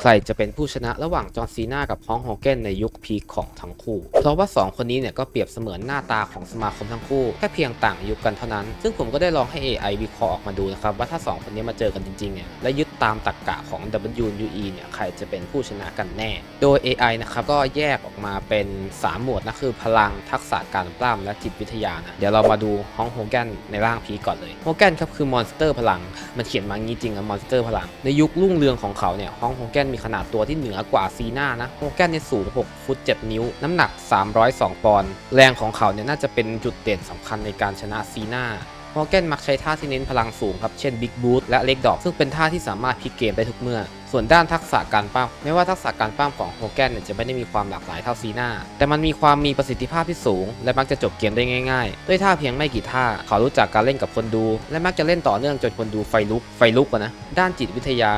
ใครจะเป็นผู้ชนะระหว่างจอห์นซีนากับฮองโฮเกนในยุคพีคของทั้งคู่ เพราะว่า 2 คนนี้เนี่ยก็เปรียบเสมือนหน้าตาของสมาคมทั้งคู่แค่เพียงต่างอายุกันเท่านั้น ซึ่งผมก็ได้ลองให้ AI วิเคราะห์ออกมาดูนะครับว่าถ้า 2 คนนี้มาเจอกันจริงๆเนี่ยและยึดตามตรรกกะของ WUE เนี่ยใครจะเป็นผู้ชนะกันแน่ โดย AI นะครับก็แยกออกมาเป็น 3 หมวดนะคือพลังทักษะการปล้ำและจิตวิทยานะเดี๋ยวเรามาดูฮองโฮแกนในร่างพีก่อนเลยโฮแกนครับคือมอนสเตอร์พลังมันเขียนมางี้จริงอะมอนสเตอร์พลังในยุครุ่งเรืองของเขาเนี่ยฮองโฮแกนมีขนาดตัวที่เหนือกว่าซีน่านะโฮแกนเนี่ยสูง 6 ฟุต 7 นิ้ว น้ำหนัก 302 ปอนด์แรงของเขาเนี่ยน่าจะเป็นจุดเด่นสำคัญในการชนะซีน่าฮอแกนมักใช้ท่าที่เน้นพลังสูงครับ เช่นบิ๊กบูทและเล็กดอกซึ่งเป็นท่าที่สามารถพลิกเกมได้ทุกเมื่อ ส่วนด้านทักษะการปั้มไม่ว่าทักษะการปั้มของโฮแกนเนี่ยจะไม่ได้มีความหลากหลายเท่าซีนาแต่มันมีความมีประสิทธิภาพที่สูง และมักจะจบเกมได้ง่ายๆ ด้วยท่าเพียงไม่กี่ท่า เขารู้จักการเล่นกับคนดู และมักจะเล่นต่อเนื่องจนคนดูไฟลุกไฟลุกนะด้านจิตวิทยา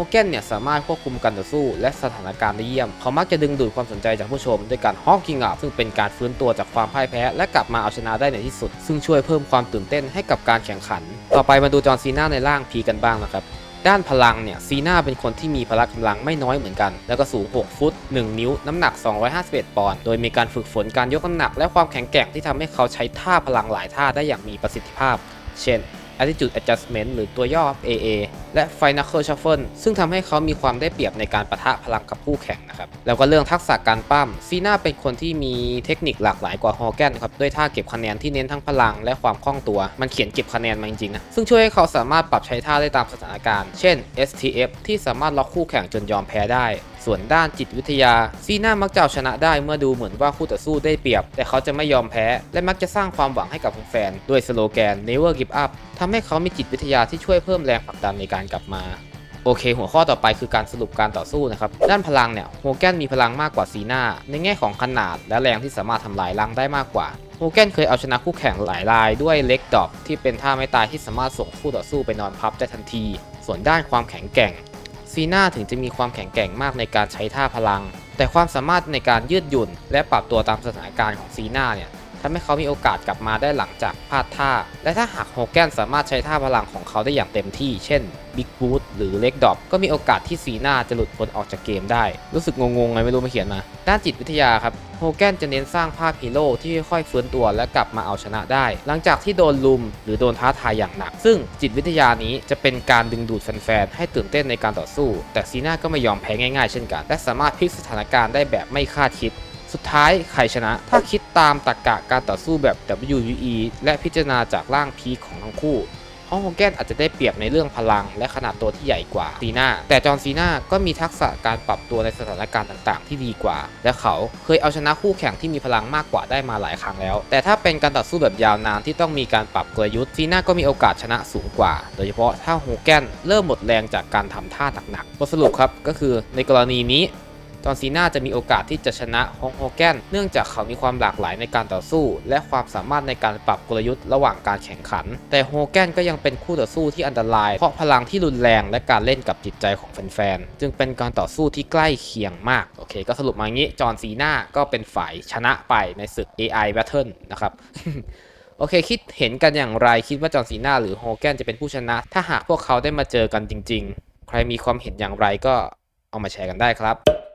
โฮแกนเนี่ยสามารถควบคุมการต่อสู้ และสถานการณ์ได้เยี่ยม เขามักจะดึงดูดความสนใจจากผู้ชมด้วยการฮอกกิ้งอัพซึ่งเป็นการฟื้นตัวจากความพ่ายแพ้ และกลับมาเอาชนะได้ในที่สุด ซึ่งช่วยเพิ่มความตื่นเต้นให้กับการแข่งขัน ต่อไปมาดูจอห์นซีนาในร่างพีกันบ้างนะครับด้านพลังเนี่ยซีนาเป็นคนที่มีพละกำลังไม่น้อยเหมือนกัน แล้วก็สูง 6 ฟุต 1 นิ้ว น้ำหนัก 251 ปอนด์โดยมีการฝึกฝนการยกน้ำหนัก และความแข็งแกร่งที่ทำให้เขาใช้ท่าพลังหลายท่าได้อย่างมีประสิทธิภาพ เช่น Attitude Adjustment หรือตัวย่อ AA และ Financial Shuffle ซึ่งทำให้เขามีความได้เปรียบในการประทะพลังกับคู่แข่งนะครับ แล้วก็เรื่องทักษะการปั้มซีน่าเป็นคนที่มีเทคนิคหลากหลายกว่าฮอแกนครับด้วยท่าเก็บคะแนนที่เน้นทั้งพลังและความคล่องตัว มันเขียนเก็บคะแนนมาจริงๆนะ ซึ่งช่วยให้เขาสามารถปรับใช้ท่าได้ตามสถานการณ์ เช่น STF ที่สามารถล็อกคู่แข่งจนยอมแพ้ได้ ส่วนด้านจิตวิทยา ซีน่ามักจะเอาชนะได้เมื่อดูเหมือนว่าคู่ต่อสู้ได้เปรียบ แต่เขาจะไม่ยอมแพ้ และมักจะสร้างความหวังให้กับแฟนด้วยสโลแกน Never Give Up ทำให้เขามีจิตวิทยาที่ช่วยเพิ่มแรงผลักดันในการกลับมาโอเค หัวข้อต่อไปคือการสรุปการต่อสู้นะครับ ด้านพลังเนี่ยโฮแกนมีพลังมากกว่าซีน่า ในแง่ของขนาดและแรงที่สามารถทำลายล้างได้มากกว่าโฮแกนเคยเอาชนะคู่แข่งหลายรายด้วยเล็กดอกที่เป็นท่าไม่ตายที่สามารถส่งคู่ต่อสู้ไปนอนพับได้ทันที ส่วนด้านความแข็งแกร่งซีน่าถึงจะมีความแข็งแกร่งมากในการใช้ท่าพลัง แต่ความสามารถในการยืดหยุ่น และปรับตัวตามสถานการณ์ของซีน่าเนี่ย ทำให้เขามีโอกาสกลับมาได้หลังจากพลาดท่า และถ้าหากโฮแกนสามารถใช้ท่าพลังของเขาได้อย่างเต็มที่ เช่นบิ๊กบูทหรือเล็กดอปก็มีโอกาสที่ซีน่าจะหลุดพ้นออกจากเกมได้ รู้สึกงงๆไงไม่รู้มาเขียนมา ด้านจิตวิทยาครับโฮแกนจะเน้นสร้างภาพฮีโร่ที่ค่อยๆฟื้นตัวและกลับมาเอาชนะได้ หลังจากที่โดนลุมหรือโดนท้าทายอย่างหนัก ซึ่งจิตวิทยานี้จะเป็นการดึงดูดแฟนๆให้ตื่นเต้นในการต่อสู้ แต่ซีน่าก็ไม่ยอมแพ้ง่ายๆ เช่นกัน และสามารถพลิกสถานการณ์ได้แบบไม่คาดคิด สุดท้ายใครชนะ ถ้าคิดตามตรรกะการต่อสู้แบบ WUE และพิจารณาจากร่างพีคของทั้งคู่ฮองโฮแกนอาจจะได้เปรียบในเรื่องพลังและขนาดตัวที่ใหญ่กว่าซีน่าแต่จอห์นซีน่าก็มีทักษะการปรับตัวในสถานการณ์ต่างๆ ที่ดีกว่า และเขาเคยเอาชนะคู่แข่งที่มีพลังมากกว่าได้มาหลายครั้งแล้ว แต่ถ้าเป็นการต่อสู้แบบยาวนานที่ต้องมีการปรับกลยุทธ์ซีน่าก็มีโอกาสชนะสูงกว่า โดยเฉพาะถ้าโฮแกนเริ่มหมดแรงจากการทำท่าหนักๆบทสรุปครับก็คือในกรณีนี้ จอห์นซีน่าจะมีโอกาสที่จะชนะฮองโฮแกนเนื่องจากเขามีความหลากหลายในการต่อสู้ และความสามารถในการปรับกลยุทธ์ระหว่างการแข่งขัน แต่โฮแกนก็ยังเป็นคู่ต่อสู้ที่อันตราย เพราะพลังที่รุนแรงและการเล่นกับจิตใจของแฟนๆ จึงเป็นการต่อสู้ที่ใกล้เคียงมาก โอเค ก็สรุปมาอย่างนี้ จอห์นซีน่าก็เป็นฝ่ายชนะไปในศึก AI Battle นะครับโอเค คิดเห็นกันอย่างไรคิดว่าจอห์นซีน่าหรือโฮแกนจะเป็นผู้ชนะ ถ้าหากพวกเขาได้มาเจอกันจริง ๆ ใครมีความเห็นอย่างไรก็เอามาแชร์กันได้ครับ